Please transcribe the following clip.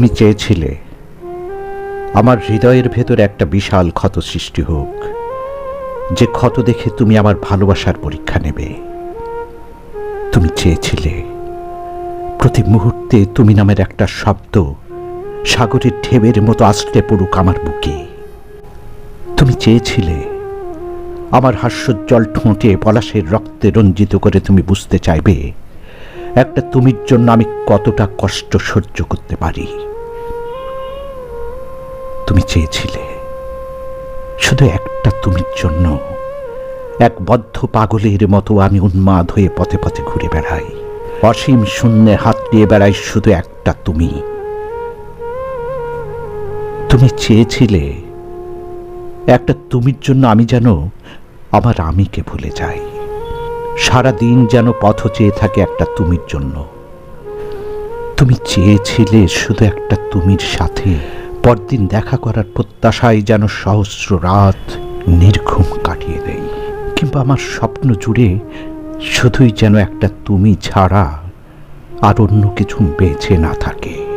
তুমি চেয়েছিলে, আমার হৃদয়ের ভেতর একটা বিশাল ক্ষত সৃষ্টি হোক, যে ক্ষত দেখে তুমি আমার ভালোবাসার পরীক্ষা নেবে। তুমি চেয়েছিলে, প্রতি মুহূর্তে তুমি নামের একটা শব্দ সাগরের ঢেবের মতো আছড়ে পড়ুক আমার বুকে। তুমি চেয়েছিলে, আমার হাস্যোজ্জ্বল ঠোঁটে পলাশের রক্তে রঞ্জিত করে তুমি বুঝতে চাইবে, একটা তুমির জন্য আমি কতটা কষ্ট সহ্য করতে পারি। তুমি চেয়েছিলে। শুধু একটা তুমির জন্য। এক বদ্ধ পাগলের মতো আমি উন্মাদ হয়ে পথে পথে ঘুরে বেড়াই। অসীম শূন্যে হাত দিয়ে বেড়াই শুধু একটা তুমি। তুমি চেয়েছিলে একটা তুমির জন্য আমি যেন আমার আমিকে ভুলে যাই। সারা দিন যেন পথ চেয়ে থাকে একটা তুমির জন্য। তুমি চেয়েছিলে শুধু একটা তুমির সাথে। পরদিন দেখা করার প্রত্যাশায় যেন সহস্র রাত নির্ঘুম কাটিয়ে দেই কিংবা আমার স্বপ্ন জুড়ে শুধুই যেন একটা তুমি ছাড়া আর অন্য কিছু বেঁচে না থাকে।